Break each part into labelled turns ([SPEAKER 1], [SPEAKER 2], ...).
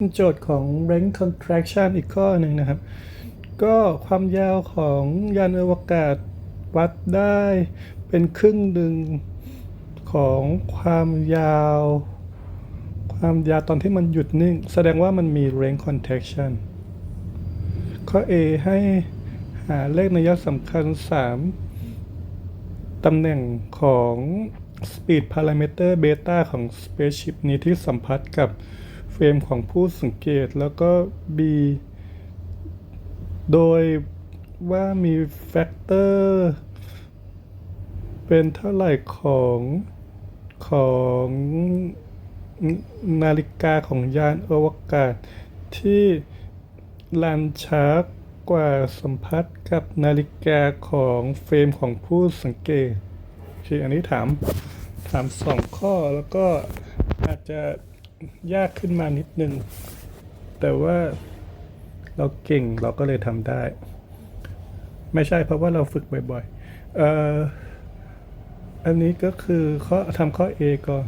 [SPEAKER 1] โจทย์ของ range contraction อีกข้อหนึ่งนะครับ ก็ความยาวของยานอวกาศวัดได้เป็นครึ่งหนึ่งของความยาว ความยาวตอนที่มันหยุดนิ่ง แสดงว่ามันมี range contraction ข้อ A ให้หาเลขนัยสำคัญ 3 ตำแหน่งของ speed parameter beta ของ spaceship นี้ที่สัมพัทธ์กับ รมของผู้สังเกตแล้วก็ B โดยว่ามีแฟกเตอร์เป็นเท่าไหร่ของของนาฬิกาของยานอวกาศ ที่ลันช้ากว่าสัมพัทธ์กับนาฬิกาของเฟรมของผู้สังเกตโออันนี้ถามถามสองข้อแล้วก็อาจจะ ยากขึ้นมานิดนึง แต่ว่าเราเก่งเราก็เลยทำได้ ไม่ใช่เพราะว่าเราฝึกบ่อยๆเอ่ออันนี้ก็คือข้อทำข้อ A ก่อน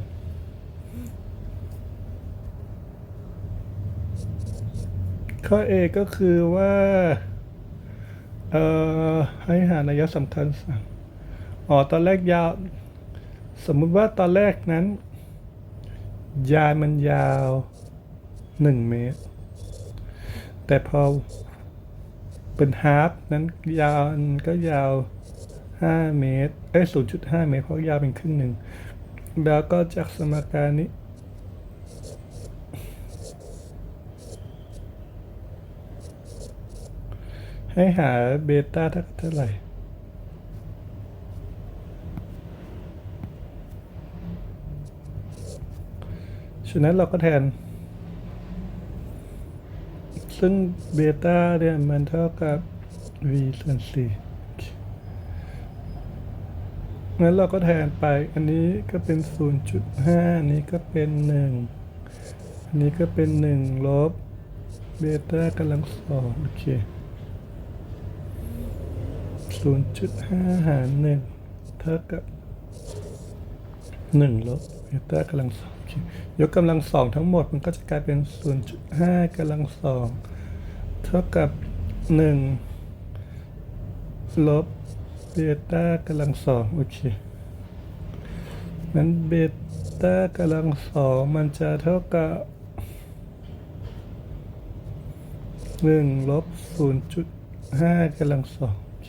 [SPEAKER 1] ข้อ A ก็คือว่าเอ่อให้หานัยสำคัญสั่งอ๋อตอนแรกยาว สมมุติว่าตอนแรกนั้น ยานมันยาวหนึ่งเมตร แต่พอเป็นฮาฟนั้นยาวก็ยาวห้าเมตร เอ้ยศูนย์จุดห้าเมตร เพราะยาวเป็นครึ่งหนึ่ง แล้วก็จากสมการนี้ ให้หาเบต้าเท่าไหร่ ฉะนั้นเราก็แทน ซึ่งเบต้าเนี่ยมันเท่ากับ v ส่วน4งั้นเราก็แทนไป อันนี้ก็เป็น 0.5 อันนี้ก็เป็น 1 อันนี้ก็เป็น 1 ลบเบต้ากำลังสองโอเค 0.5 หาร 1 เท่ากับ 1 ลบเบต้ากำลังสอง ยกกำลังสองทั้งหมดมันก็จะกลายเป็น 0.5กำลังสองเท่ากับ 1 ลบเบต้ากำลังสองโอเคนั้นเบต้ากำลังสองมันจะเท่ากับ1ลบ0.5กำลังสองอเค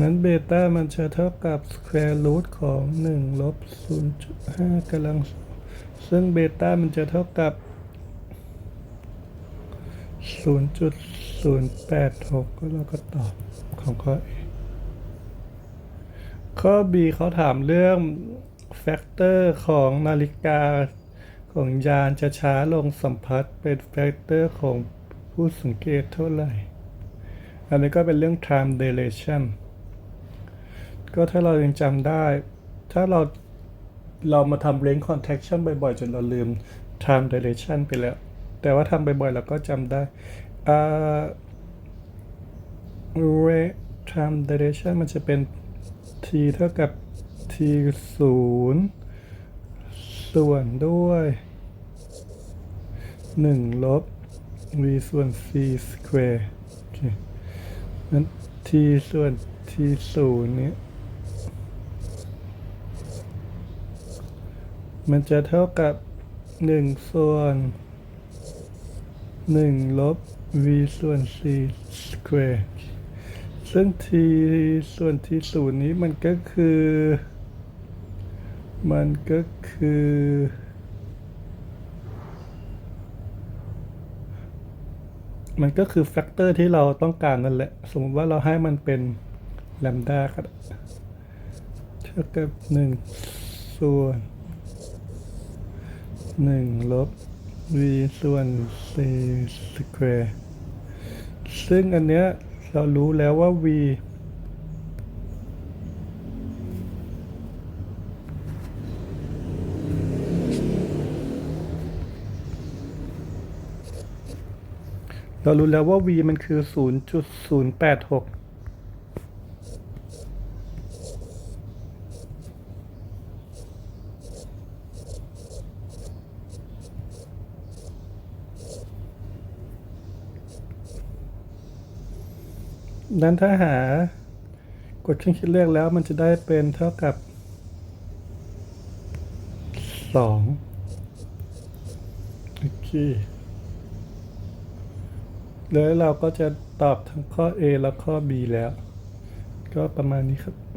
[SPEAKER 1] นั้นเบต้ามันจะเท่ากับ square root ของ1ลบ0.5กำลังสอง ซึ่งเบต้ามันจะเท่ากับ 0.086 ก็เราก็ตอบของข้อ A ข้อ B เขาถามเรื่องแฟกเตอร์ของนาฬิกาของยานจะช้าลงสัมพัทธ์เป็นแฟกเตอร์ของผู้สังเกตเท่าไหร่ อันนี้ก็เป็นเรื่อง time dilation ก็ถ้าเรายังจำได้ ถ้าเรา เรามาทำ range contraction บ่อยๆ จนเราลืม time dilation ไปแล้ว แต่ว่าทำบ่อยๆ เราก็จำได้อ่า rate time dilation มันจะเป็น t เท่ากับ t ศูนย์ส่วนด้วย 1 ลบ v ส่วน c square โอเคนั้น t ส่วน t ศูนย์นี้ มันจะเท่ากับ 1 ส่วน 1 ลบ v ส่วน c square ซึ่ง t ส่วน t ศูนย์นี้มันก็คือ มันก็คือ มันก็คือแฟกเตอร์ที่เราต้องการนั่นแหละ สมมติว่าเราให้มันเป็นแลมด้าก็เท่ากับหนึ่งส่วน หนึ่งลบ v ส่วน c square ซึ่งอันเนี้ยเรารู้แล้วว่า v เรารู้แล้วว่า v มันคือ 0.086 นั้นถ้าหากดเครื่องคิดเลขแล้วมันจะได้เป็นเท่ากับสองโอเคแล้วเราก็จะตอบทั้งข้อ A และข้อ B แล้ว ก็ประมาณนี้ครับ